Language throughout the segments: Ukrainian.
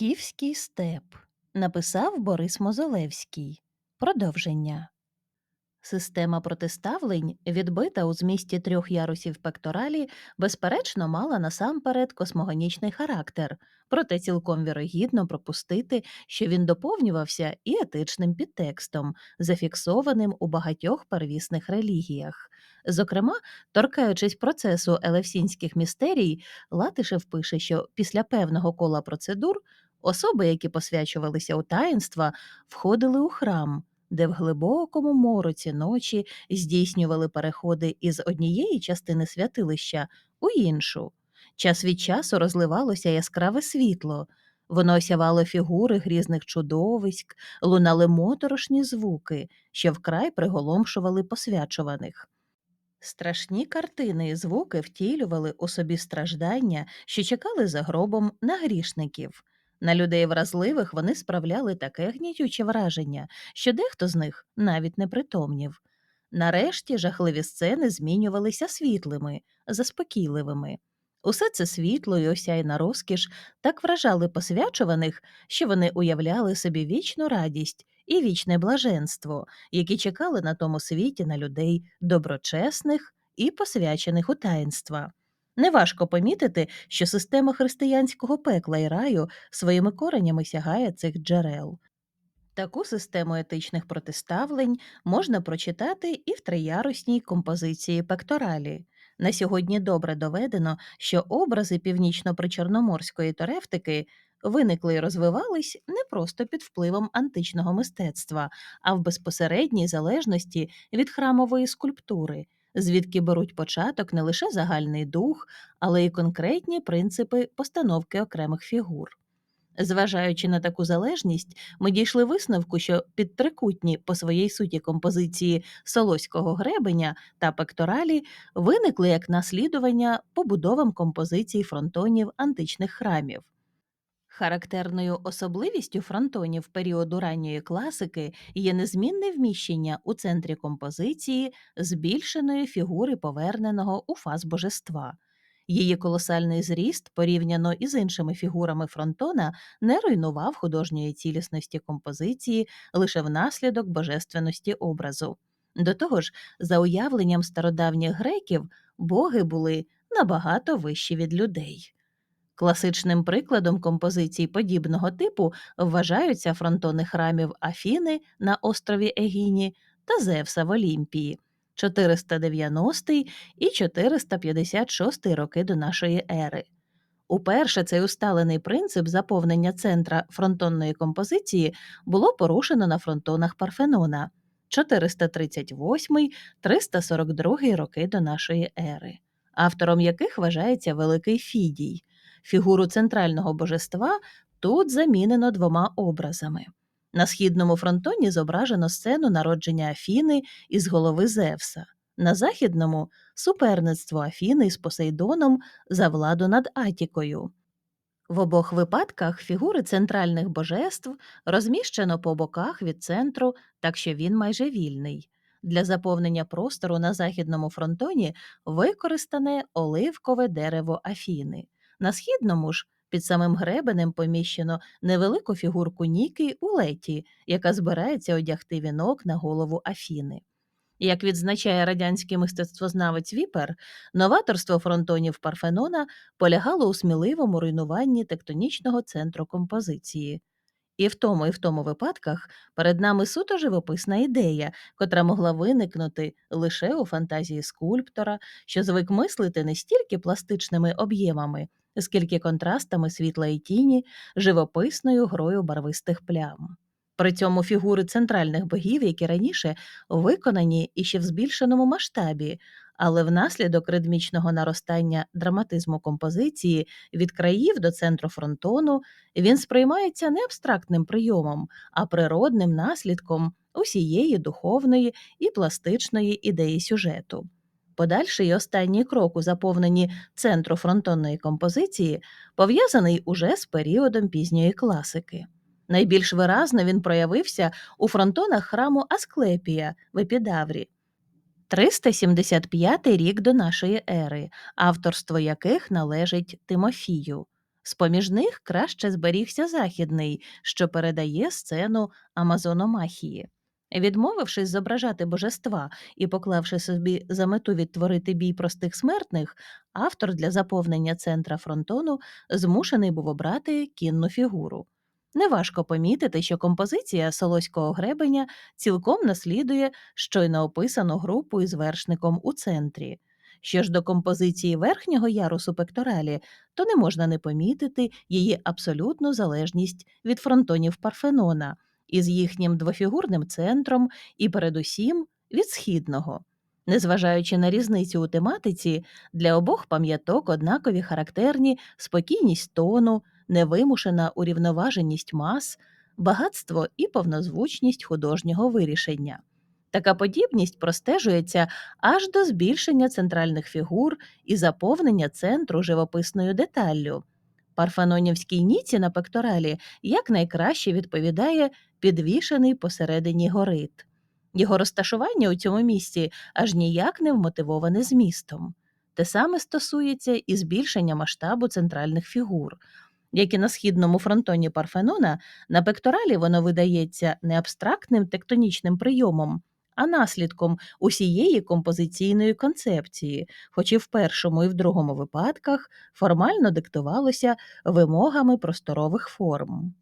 Скіфський степ написав Борис Мозолевський. Продовження. Система протиставлень, відбита у змісті трьох ярусів пекторалі, безперечно мала насамперед космогонічний характер, проте цілком вірогідно пропустити, що він доповнювався і етичним підтекстом, зафіксованим у багатьох первісних релігіях. Зокрема, торкаючись процесу елевсінських містерій, Латишев пише, що після певного кола процедур особи, які посвячувалися у таїнства, входили у храм де в глибокому мороці ночі здійснювали переходи із однієї частини святилища у іншу. Час від часу розливалося яскраве світло, воно осявало фігури грізних чудовиськ, лунали моторошні звуки, що вкрай приголомшували посвячуваних. Страшні картини і звуки втілювали у собі страждання, що чекали за гробом на грішників. На людей вразливих вони справляли таке гнітюче враження, що дехто з них навіть не притомнів. Нарешті жахливі сцени змінювалися світлими, заспокійливими. Усе це світло і осяйна розкіш так вражали посвячуваних, що вони уявляли собі вічну радість і вічне блаженство, які чекали на тому світі на людей доброчесних і посвячених у таїнства. Неважко помітити, що система християнського пекла і раю своїми коренями сягає цих джерел. Таку систему етичних протиставлень можна прочитати і в триярусній композиції пекторалі. На сьогодні добре доведено, що образи північно-причорноморської торефтики виникли і розвивались не просто під впливом античного мистецтва, а в безпосередній залежності від храмової скульптури звідки беруть початок не лише загальний дух, але й конкретні принципи постановки окремих фігур. Зважаючи на таку залежність, ми дійшли висновку, що підтрикутні по своїй суті композиції солоського гребеня та пекторалі виникли як наслідування побудовам композицій фронтонів античних храмів. Характерною особливістю фронтонів періоду ранньої класики є незмінне вміщення у центрі композиції збільшеної фігури поверненого у фаз божества. Її колосальний зріст, порівняно із іншими фігурами фронтона, не руйнував художньої цілісності композиції лише внаслідок божественності образу. До того ж, за уявленням стародавніх греків, боги були набагато вищі від людей. Класичним прикладом композицій подібного типу вважаються фронтони храмів Афіни на острові Егіні та Зевса в Олімпії 490 і 456 роки до нашої ери. Уперше цей усталений принцип заповнення центра фронтонної композиції було порушено на фронтонах Парфенона 438 342 роки до нашої ери, автором яких вважається Великий Фідій. Фігуру центрального божества тут замінено двома образами. На східному фронтоні зображено сцену народження Афіни із голови Зевса, на західному суперництво Афіни з Посейдоном за владу над Атікою. В обох випадках фігури центральних божеств розміщено по боках від центру, так що він майже вільний. Для заповнення простору на західному фронтоні використане оливкове дерево Афіни. На східному ж під самим гребенем поміщено невелику фігурку Ніки у леті, яка збирається одягти вінок на голову Афіни. Як відзначає радянський мистецтвознавець Віпер, новаторство фронтонів Парфенона полягало у сміливому руйнуванні тектонічного центру композиції. І в тому, і в тому випадках перед нами суто живописна ідея, котра могла виникнути лише у фантазії скульптора, що звик мислити не стільки пластичними об'ємами, скільки контрастами світла і тіні, живописною грою барвистих плям. При цьому фігури центральних богів, які раніше виконані іще в збільшеному масштабі, але внаслідок ритмічного наростання драматизму композиції від країв до центру фронтону він сприймається не абстрактним прийомом, а природним наслідком усієї духовної і пластичної ідеї сюжету. Подальший і останній крок у заповненні центру фронтонної композиції пов'язаний уже з періодом пізньої класики. Найбільш виразно він проявився у фронтонах храму Асклепія в Епідаврі, 375 рік до нашої ери, авторство яких належить Тимофію. З-поміж них краще зберігся західний, що передає сцену Амазономахії. Відмовившись зображати божества і поклавши собі за мету відтворити бій простих смертних, автор для заповнення центра фронтону змушений був обрати кінну фігуру. Неважко помітити, що композиція Солоського гребеня цілком наслідує щойно описану групу із вершником у центрі. Що ж до композиції верхнього ярусу пекторалі, то не можна не помітити її абсолютну залежність від фронтонів Парфенона із їхнім двофігурним центром і, передусім, від східного. Незважаючи на різницю у тематиці, для обох пам'яток однакові характерні спокійність тону, невимушена урівноваженість мас, багатство і повнозвучність художнього вирішення. Така подібність простежується аж до збільшення центральних фігур і заповнення центру живописною деталлю. Парфенонівській ніці на пекторалі якнайкраще відповідає підвішений посередині горит. Його розташування у цьому місці аж ніяк не вмотивоване змістом. Те саме стосується і збільшення масштабу центральних фігур. Як і на східному фронтоні Парфенона, на пекторалі воно видається не абстрактним тектонічним прийомом, а наслідком усієї композиційної концепції, хоч і в першому і в другому випадках формально диктувалося вимогами просторових форм.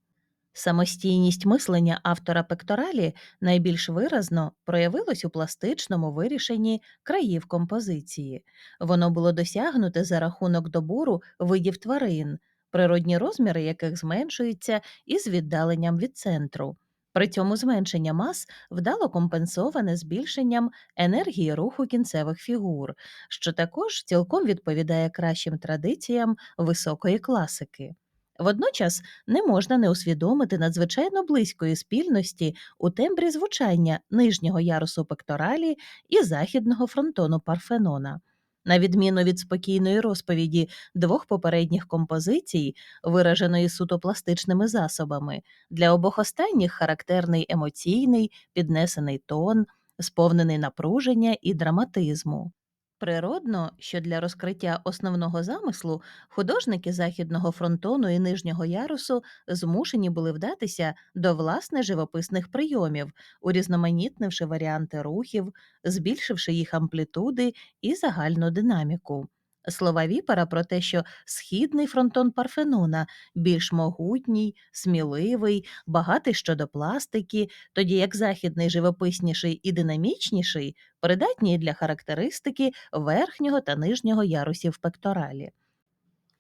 Самостійність мислення автора пекторалі найбільш виразно проявилось у пластичному вирішенні країв композиції. Воно було досягнуте за рахунок добору видів тварин, природні розміри яких зменшуються із віддаленням від центру. При цьому зменшення мас вдало компенсоване збільшенням енергії руху кінцевих фігур, що також цілком відповідає кращим традиціям високої класики. Водночас не можна не усвідомити надзвичайно близької спільності у тембрі звучання нижнього ярусу пекторалі і західного фронтону Парфенона. На відміну від спокійної розповіді двох попередніх композицій, вираженої суто пластичними засобами, для обох останніх характерний емоційний, піднесений тон, сповнений напруження і драматизму. Природно, що для розкриття основного замислу художники західного фронтону і нижнього ярусу змушені були вдатися до власне живописних прийомів, урізноманітнивши варіанти рухів, збільшивши їх амплітуди і загальну динаміку. Слова віпера про те, що східний фронтон Парфенона більш могутній, сміливий, багатий щодо пластики, тоді як західний живописніший і динамічніший, придатні для характеристики верхнього та нижнього ярусів пекторалі.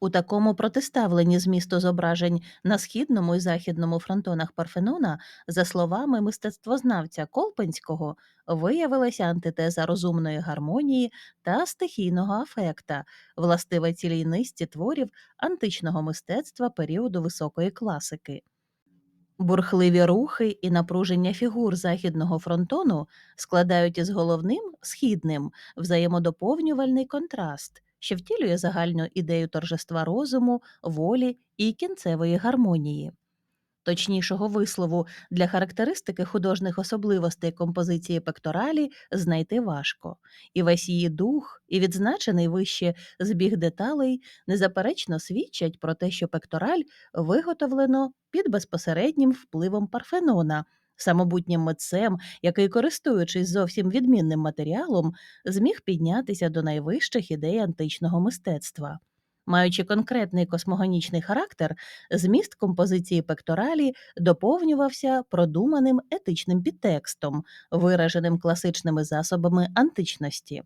У такому протиставленні змісту зображень на східному і західному фронтонах Парфенона, за словами мистецтвознавця Колпинського, виявилася антитеза розумної гармонії та стихійного афекта, властива цілій низці творів античного мистецтва періоду високої класики. Бурхливі рухи і напруження фігур західного фронтону складають із головним східним взаємодоповнювальний контраст, що втілює загальну ідею торжества розуму, волі і кінцевої гармонії. Точнішого вислову для характеристики художніх особливостей композиції пекторалі знайти важко, і весь її дух, і відзначений вище збіг деталей незаперечно свідчать про те, що пектораль виготовлено під безпосереднім впливом Парфенона, самобутнім митцем, який, користуючись зовсім відмінним матеріалом, зміг піднятися до найвищих ідей античного мистецтва. Маючи конкретний космогонічний характер, зміст композиції пекторалі доповнювався продуманим етичним підтекстом, вираженим класичними засобами античності.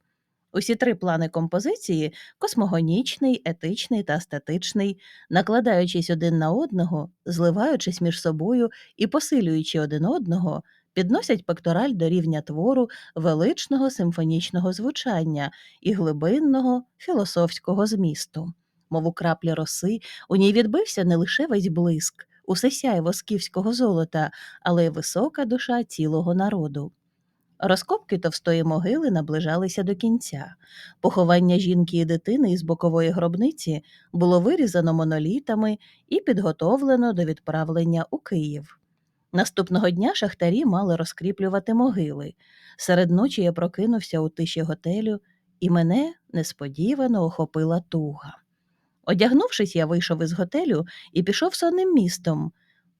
Усі три плани композиції космогонічний, етичний та естетичний, накладаючись один на одного, зливаючись між собою і посилюючи один одного, підносять пектораль до рівня твору величного симфонічного звучання і глибинного філософського змісту мов у краплі роси, у ній відбився не лише весь блиск, усе сяйво скіфського золота, але й висока душа цілого народу. Розкопки товстої могили наближалися до кінця. Поховання жінки і дитини із бокової гробниці було вирізано монолітами і підготовлено до відправлення у Київ. Наступного дня шахтарі мали розкріплювати могили. Серед ночі я прокинувся у тиші готелю, і мене несподівано охопила туга. Одягнувшись, я вийшов із готелю і пішов сонним містом,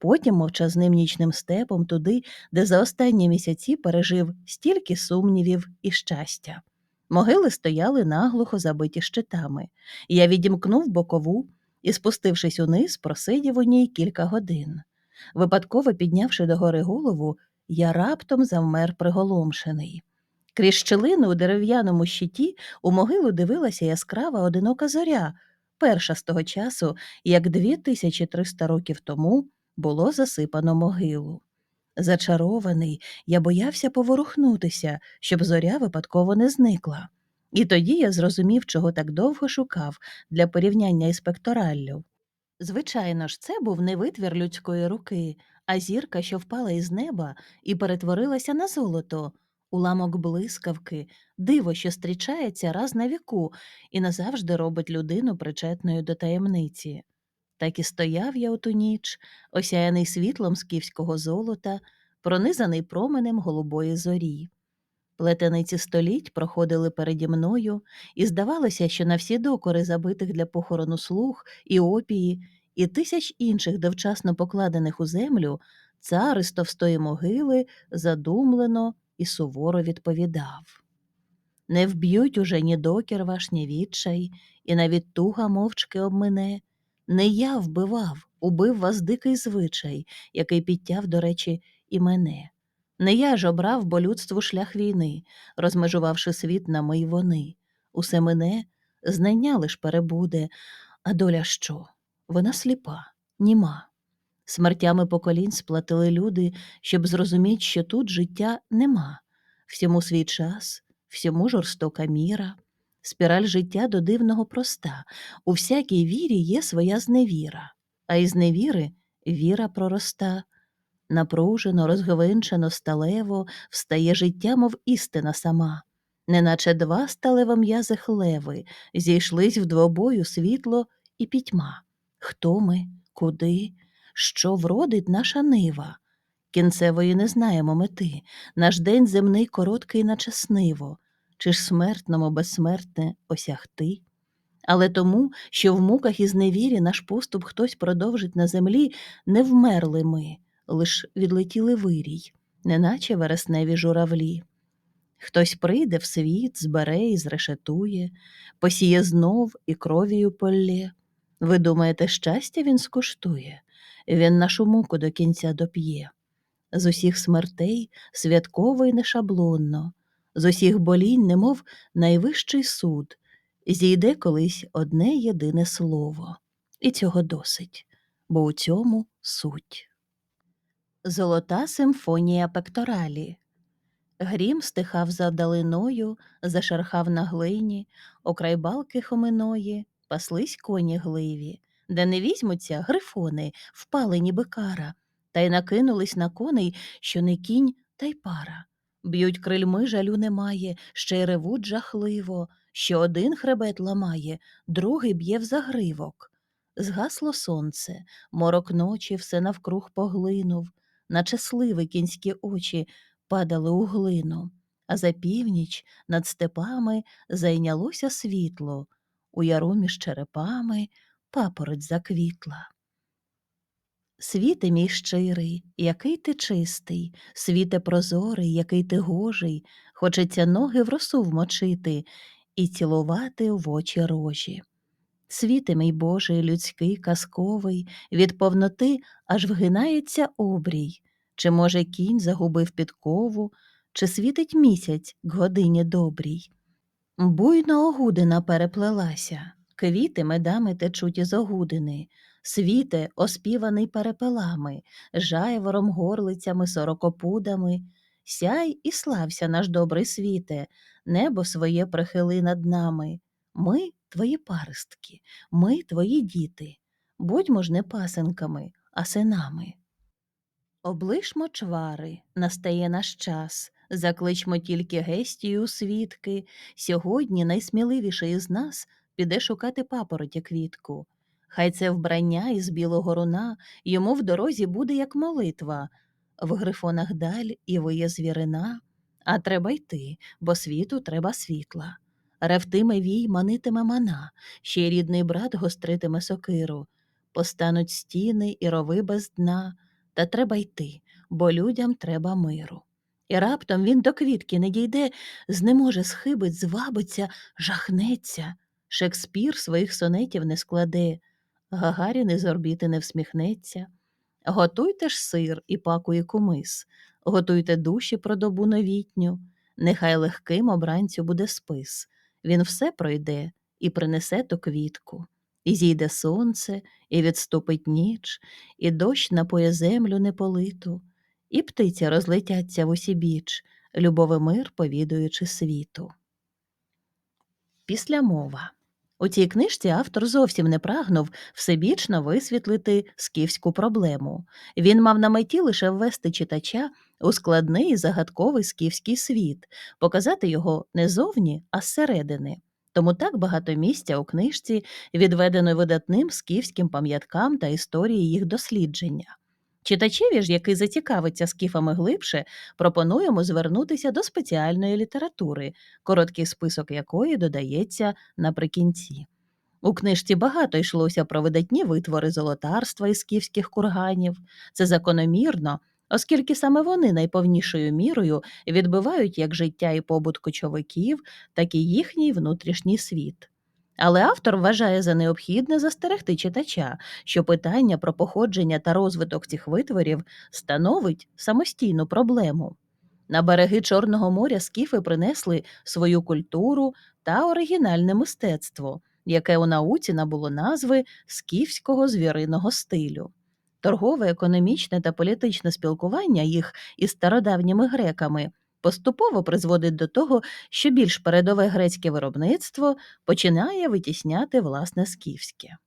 потім мовчазним нічним степом туди, де за останні місяці пережив стільки сумнівів і щастя. Могили стояли наглухо забиті щитами. Я відімкнув бокову і, спустившись униз, просидів у ній кілька годин. Випадково піднявши догори голову, я раптом завмер приголомшений. Крізь щілину у дерев'яному щиті у могилу дивилася яскрава одинока зоря, перша з того часу, як 2300 років тому було засипано могилу. Зачарований, я боявся поворухнутися, щоб зоря випадково не зникла. І тоді я зрозумів, чого так довго шукав для порівняння із пектораллю. Звичайно ж, це був не витвір людської руки, а зірка, що впала із неба і перетворилася на золото, уламок блискавки, диво, що зустрічається раз на віку і назавжди робить людину причетною до таємниці. Так і стояв я у ту ніч, осяяний світлом скіфського золота, пронизаний променем голубої зорі. Плетениці століть проходили переді мною, і здавалося, що на всі докори забитих для похорону слуг і опії, і тисяч інших довчасно покладених у землю, цар із товстої могили задумлено і суворо відповідав. Не вб'ють уже ні докір ваш, ні відчай, і навіть туга мовчки обмине. Не я вбивав, убив вас дикий звичай, який підтяв, до речі, і мене. Не я ж обрав бо людству шлях війни, розмежувавши світ на ми й вони. Усе мене, знання лиш перебуде, а доля що? Вона сліпа, німа. Смертями поколінь сплатили люди, щоб зрозуміти, що тут життя нема, всьому свій час, всьому жорстока міра. Спіраль життя до дивного проста. У всякій вірі є своя зневіра, а із невіри віра пророста. Напружено, розгвинчено, сталево встає життя, мов істина сама, неначе два сталево м'язи хлеви зійшлись в двобою світло і пітьма. Хто ми, куди, що вродить наша нива? Кінцевої не знаємо мети, наш день земний короткий, наче сниво, чи ж смертному безсмертне осягти? Але тому, що в муках і зневірі наш поступ хтось продовжить на землі, не вмерли ми, лиш відлетіли вирій, неначе вересневі журавлі. Хтось прийде в світ, збере і зрешетує, посіє знов і кров'ю полє. Ви думаєте, щастя він скуштує, він нашу муку до кінця доп'є. З усіх смертей святково й не шаблонно, з усіх болінь, немов найвищий суд, зійде колись одне єдине слово, і цього досить, бо у цьому суть. Золота симфонія пекторалі. Грім стихав за далиною, зашархав на глині, окрай балки хоминої, паслись коні гливі, де не візьмуться грифони, впали ніби кара, та й накинулись на коней, що не кінь, та й пара. Б'ють крильми, жалю немає, ще й ревуть жахливо, що один хребет ламає, другий б'є в загривок. Згасло сонце, морок ночі все навкруг поглинув, наче сливи кінські очі падали у глину, а за північ над степами зайнялося світло, у яру між черепами папороть заквітла. Світе мій щирий, який ти чистий, світе прозорий, який ти гожий, хочеться ноги в росу вмочити і цілувати в очі рожі. Світе мій Божий, людський, казковий, від повноти аж вгинається обрій, чи, може, кінь загубив підкову, чи світить місяць к годині добрій. Буйно огудина переплелася, квіти медами течуть із огудини, світе, оспіваний перепелами, жайвором, горлицями, сорокопудами. Сяй і слався наш добрий світе, небо своє прихили над нами. Ми твої паростки, ми твої діти. Будьмо ж не пасенками, а синами. Облишмо чвари, настає наш час, закличмо тільки гестію свідки. Сьогодні найсміливіший із нас піде шукати папороті квітку. Хай це вбрання із білого руна йому в дорозі буде як молитва. В грифонах даль і виє звірина, а треба йти, бо світу треба світла. ревтиме вій, манитиме мана, ще й рідний брат гостритиме сокиру. Постануть стіни і рови без дна, та треба йти, бо людям треба миру. І раптом він до квітки не дійде, знеможе схибить, звабиться, жахнеться. Шекспір своїх сонетів не складе, Гагарін із орбіти не всміхнеться. Готуйте ж сир і пакує кумис, готуйте душі про добу новітню, нехай легким обранцю буде спис. Він все пройде і принесе ту квітку, і зійде сонце, і відступить ніч, і дощ напоє землю неполиту, і птиця розлетяться в усі біч, любовий мир повідуючи світу. Післямова у цій книжці автор зовсім не прагнув всебічно висвітлити скіфську проблему. Він мав на меті лише ввести читача у складний і загадковий скіфський світ, показати його не зовні, а зсередини. Тому так багато місця у книжці відведено видатним скіфським пам'яткам та історії їх дослідження. Читачеві ж, який зацікавиться скіфами глибше, пропонуємо звернутися до спеціальної літератури, короткий список якої додається наприкінці. У книжці багато йшлося про видатні витвори золотарства і скіфських курганів. Це закономірно, оскільки саме вони найповнішою мірою відбивають як життя і побут кочовиків, так і їхній внутрішній світ. Але автор вважає за необхідне застерегти читача, що питання про походження та розвиток цих витворів становить самостійну проблему. На береги Чорного моря скіфи принесли свою культуру та оригінальне мистецтво, яке у науці набуло назви скіфського звіриного стилю. Торгове, економічне та політичне спілкування їх із стародавніми греками поступово призводить до того, що більш передове грецьке виробництво починає витісняти власне скіфське.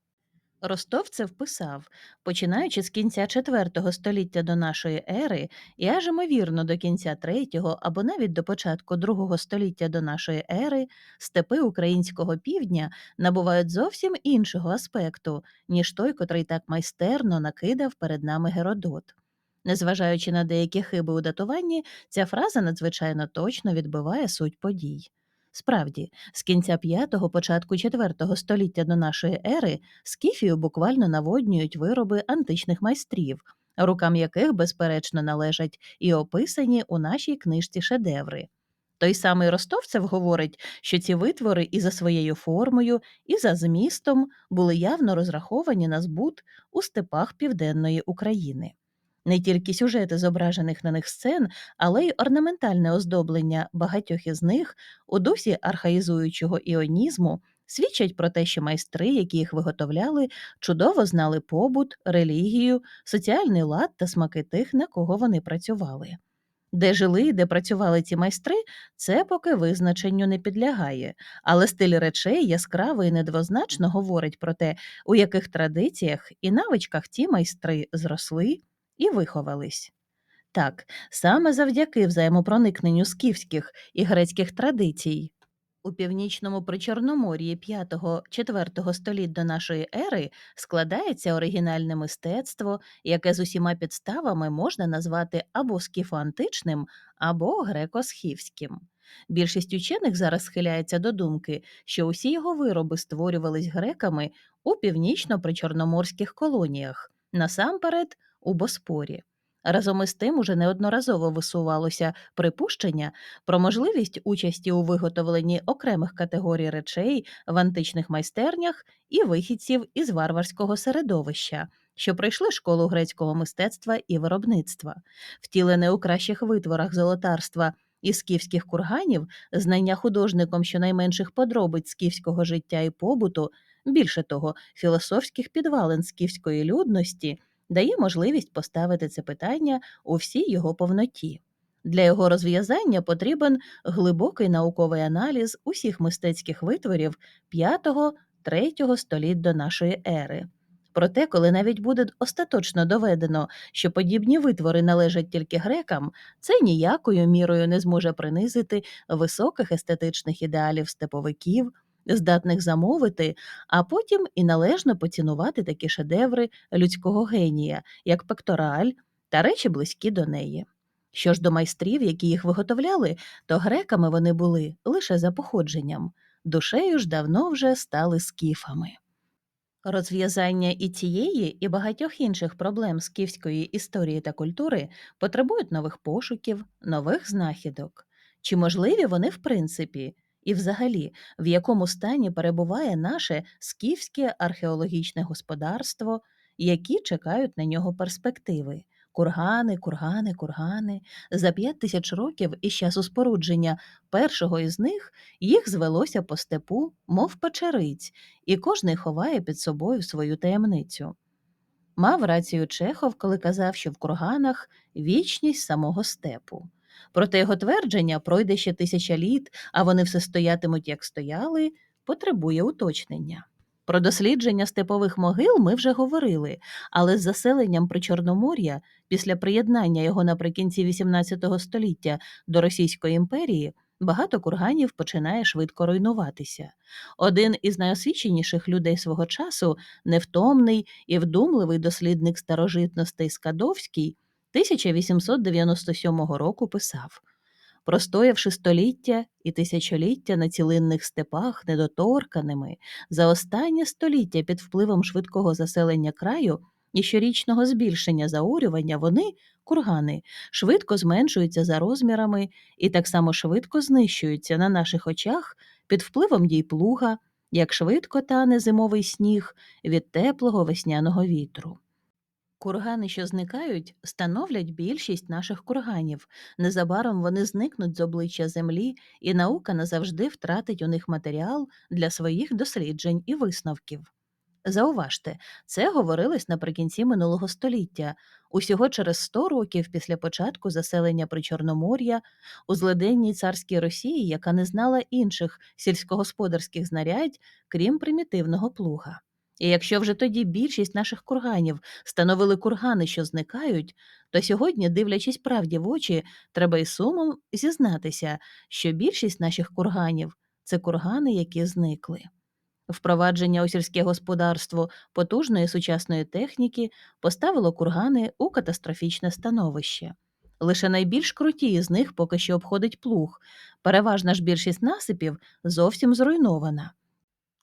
Ростовцев писав, починаючи з кінця IV століття до нашої ери і аж ймовірно до кінця III або навіть до початку II століття до нашої ери, степи українського півдня набувають зовсім іншого аспекту, ніж той, котрий так майстерно накидав перед нами Геродот. Незважаючи на деякі хиби у датуванні, ця фраза надзвичайно точно відбиває суть подій. Справді, з кінця 5-го, початку 4-го століття до нашої ери скіфію буквально наводнюють вироби античних майстрів, рукам яких, безперечно, належать і описані у нашій книжці шедеври. Той самий Ростовцев говорить, що ці витвори і за своєю формою, і за змістом були явно розраховані на збут у степах Південної України. Не тільки сюжети зображених на них сцен, але й орнаментальне оздоблення багатьох із них у дусі архаїзуючого іонізму свідчать про те, що майстри, які їх виготовляли, чудово знали побут, релігію, соціальний лад та смаки тих, на кого вони працювали. Де жили і де працювали ці майстри, це поки визначенню не підлягає, але стиль речей яскраво і недвозначно говорить про те, у яких традиціях і навичках ті майстри зросли і виховались. Так, саме завдяки взаємопроникненню скіфських і грецьких традицій. У північному причорномор'ї 5-4 століть до нашої ери складається оригінальне мистецтво, яке з усіма підставами можна назвати або скіфоантичним, або греко-схівським. Більшість учених зараз схиляється до думки, що усі його вироби створювались греками у північно-причорноморських колоніях, насамперед у Боспорі. Разом із тим уже неодноразово висувалося припущення про можливість участі у виготовленні окремих категорій речей в античних майстернях і вихідців із варварського середовища, що пройшли школу грецького мистецтва і виробництва, втілене у кращих витворах золотарства і скіфських курганів, знання художником щонайменших подробиць скіфського життя і побуту, більше того, філософських підвалин скіфської людності дає можливість поставити це питання у всій його повноті. Для його розв'язання потрібен глибокий науковий аналіз усіх мистецьких витворів 5-3 століть до нашої ери. Проте, коли навіть буде остаточно доведено, що подібні витвори належать тільки грекам, це ніякою мірою не зможе принизити високих естетичних ідеалів степовиків, здатних замовити, а потім і належно поцінувати такі шедеври людського генія, як пектораль та речі близькі до неї. Що ж до майстрів, які їх виготовляли, то греками вони були лише за походженням. душею ж давно вже стали скіфами. Розв'язання і цієї, і багатьох інших проблем скіфської історії та культури потребують нових пошуків, нових знахідок. Чи можливі вони в принципі? І взагалі, в якому стані перебуває наше скіфське археологічне господарство, які чекають на нього перспективи? Кургани, кургани, кургани. За п'ять тисяч років із часу спорудження першого із них їх звелося по степу, мов печериць, і кожний ховає під собою свою таємницю. Мав рацію Чехов, коли казав, що в курганах вічність самого степу. Проте його твердження пройде ще тисяча літ, а вони все стоятимуть, як стояли, потребує уточнення. Про дослідження степових могил ми вже говорили, але з заселенням Причорномор'я після приєднання його наприкінці XVIII століття до Російської імперії багато курганів починає швидко руйнуватися. Один із найосвіченіших людей свого часу, невтомний і вдумливий дослідник старожитностей Скадовський, 1897 року писав Простоявши століття і тисячоліття на цілинних степах недоторканими, за останнє століття під впливом швидкого заселення краю і щорічного збільшення заурювання вони, кургани, швидко зменшуються за розмірами і так само швидко знищуються на наших очах під впливом дій плуга, як швидко тане зимовий сніг від теплого весняного вітру. Кургани, що зникають, становлять більшість наших курганів. Незабаром вони зникнуть з обличчя землі, і наука назавжди втратить у них матеріал для своїх досліджень і висновків. Зауважте, це говорилось наприкінці минулого століття, усього через 100 років після початку заселення Причорномор'я у злиденній царській Росії, яка не знала інших сільськогосподарських знарядь, крім примітивного плуга. І якщо вже тоді більшість наших курганів становили кургани, що зникають, то сьогодні, дивлячись правді в очі, треба із сумом зізнатися, що більшість наших курганів це кургани, які зникли. Впровадження у сільське господарство потужної сучасної техніки поставило кургани у катастрофічне становище. Лише найбільш круті з них поки що обходить плуг, переважна ж більшість насипів зовсім зруйнована.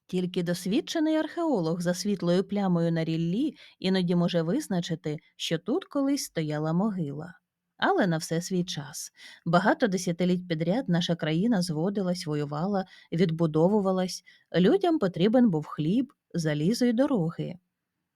Тільки досвідчений археолог за світлою плямою на ріллі іноді може визначити, що тут колись стояла могила. Але на все свій час. Багато десятиліть підряд наша країна зводилась, воювала, відбудовувалась, людям потрібен був хліб, залізо й дороги.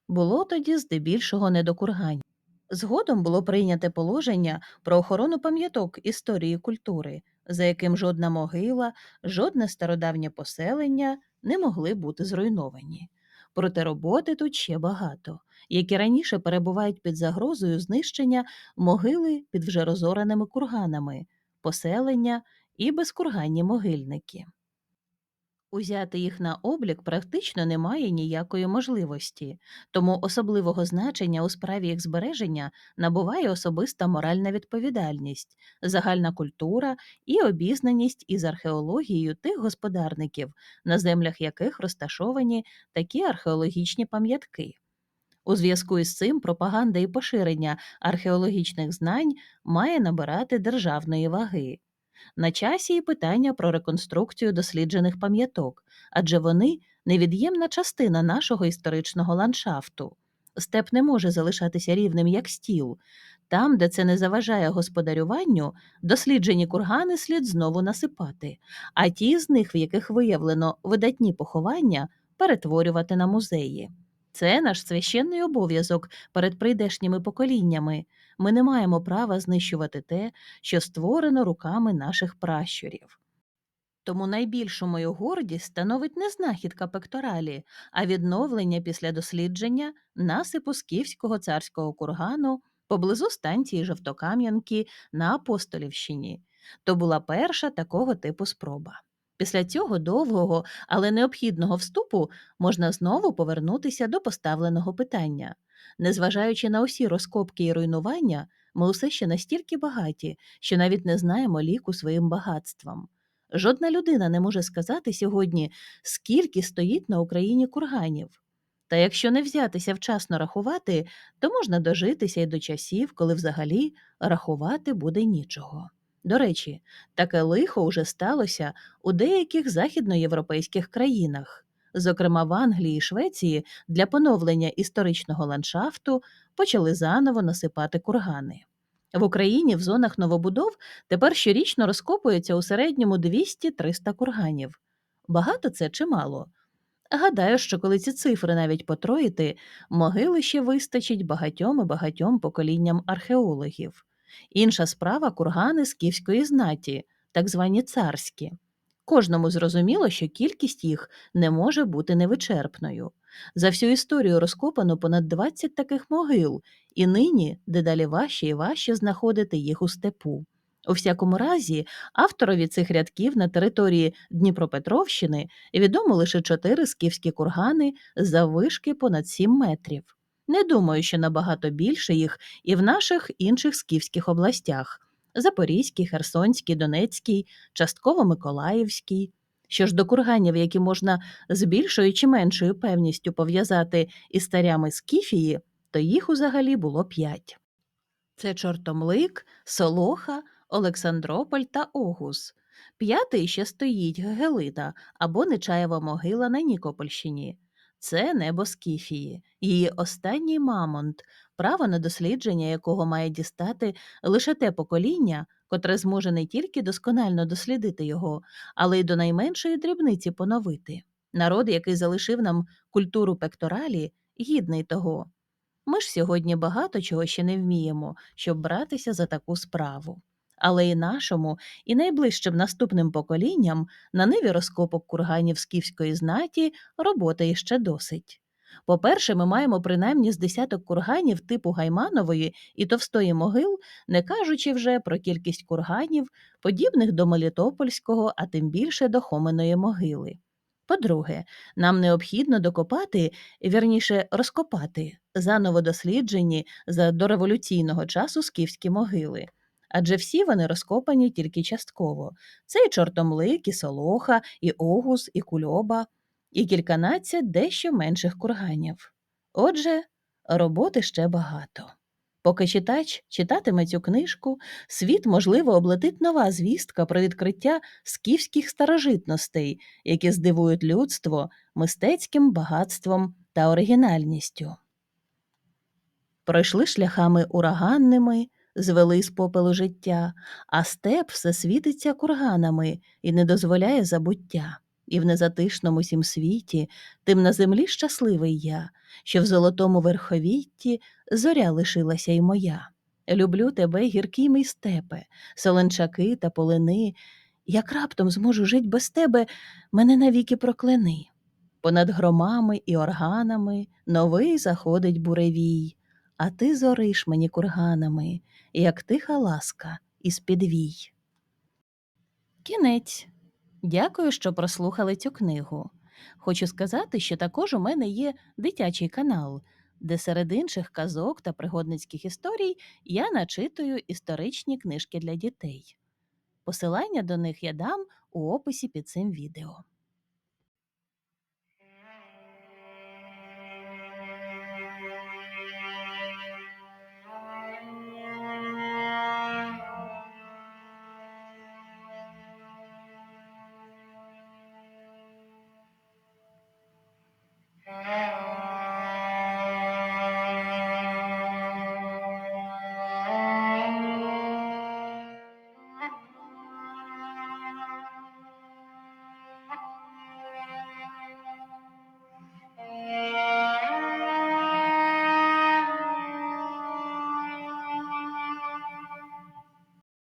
Було тоді здебільшого не до кургань. Згодом було прийняте положення про охорону пам'яток історії культури, за яким жодна могила, жодне стародавнє поселення не могли бути зруйновані. Проте роботи тут ще багато, які раніше перебувають під загрозою знищення могили під вже розореними курганами, поселення і безкурганні могильники. Узяти їх на облік практично немає ніякої можливості, тому особливого значення у справі їх збереження набуває особиста моральна відповідальність, загальна культура і обізнаність із археологією тих господарників, на землях яких розташовані такі археологічні пам'ятки. У зв'язку із цим пропаганда і поширення археологічних знань має набирати державної ваги. На часі і питання про реконструкцію досліджених пам'яток, адже вони невід'ємна частина нашого історичного ландшафту. Степ не може залишатися рівним як стіл. Там, де це не заважає господарюванню, досліджені кургани слід знову насипати, а ті з них, в яких виявлено видатні поховання, перетворювати на музеї. Це наш священний обов'язок перед прийдешніми поколіннями. Ми не маємо права знищувати те, що створено руками наших пращурів. Тому найбільшу мою гордість становить не знахідка пекторалі, а відновлення після дослідження насипу скіфського царського кургану поблизу станції Жовтокам'янки на Апостолівщині. То була перша такого типу спроба. Після цього довгого, але необхідного вступу можна знову повернутися до поставленого питання. Незважаючи на усі розкопки і руйнування, ми усе ще настільки багаті, що навіть не знаємо ліку своїм багатствам. Жодна людина не може сказати сьогодні, скільки стоїть на Україні курганів. Та якщо не взятися вчасно рахувати, то можна дожитися й до часів, коли взагалі рахувати буде нічого. До речі, таке лихо уже сталося у деяких західноєвропейських країнах. Зокрема, в Англії і Швеції для поновлення історичного ландшафту почали заново насипати кургани. В Україні в зонах новобудов тепер щорічно розкопується у середньому 200-300 курганів. Багато це чи мало? Гадаю, що коли ці цифри навіть потроїти, могили ще вистачить багатьом і багатьом поколінням археологів. Інша справа кургани скіфської знаті, так звані царські. Кожному зрозуміло, що кількість їх не може бути невичерпною. За всю історію розкопано понад 20 таких могил, і нині дедалі важче і важче знаходити їх у степу. У всякому разі, авторові цих рядків на території Дніпропетровщини відомо лише чотири скіфські кургани заввишки понад 7 метрів. Не думаю, що набагато більше їх і в наших інших скіфських областях Запорізькій, Херсонській, Донецькій, частково Миколаївській. Що ж до курганів, які можна з більшою чи меншою певністю пов'язати із старями Скіфії, то їх узагалі було п'ять. Це Чортомлик, Солоха, Олександрополь та Огус. П'ятий ще стоїть Гелита або Нечаєва могила на Нікопольщині. Це небо Скіфії, її останній мамонт, право на дослідження якого має дістати лише те покоління, котре зможе не тільки досконально дослідити його, але й до найменшої дрібниці поновити. Народ, який залишив нам культуру пекторалі, гідний того. Ми ж сьогодні багато чого ще не вміємо, щоб братися за таку справу. Але і нашому, і найближчим наступним поколінням на ниві розкопок курганів скіфської знаті роботи іще досить. По-перше, ми маємо принаймні з десяток курганів типу Гайманової і товстої могил, не кажучи вже про кількість курганів, подібних до Мелітопольського, а тим більше до Хоменої могили. По-друге, нам необхідно докопати, вірніше розкопати заново досліджені за дореволюційного часу скіфські могили. Адже всі вони розкопані тільки частково. Це і чортомлик, і солоха, і огус, і кульоба, і кільканадцять дещо менших курганів. Отже, роботи ще багато. Поки читач читатиме цю книжку, світ, можливо, облетить нова звістка про відкриття скіфських старожитностей, які здивують людство мистецьким багатством та оригінальністю. Пройшли шляхами ураганними, звели з попелу життя, а степ все світиться курганами і не дозволяє забуття. І в незатишному сім світі, тим на землі щасливий я, що в золотому верховітті зоря лишилася й моя. Люблю тебе, гіркий мій степе, соленчаки та полини. Як раптом зможу жить без тебе, мене навіки проклени. Понад громами і органами новий заходить буревій, а ти зориш мені курганами, як тиха ласка із підвій. Кінець. Дякую, що прослухали цю книгу. Хочу сказати, що також у мене є дитячий канал, де серед інших казок та пригодницьких історій я начитую історичні книжки для дітей. Посилання до них я дам у описі під цим відео.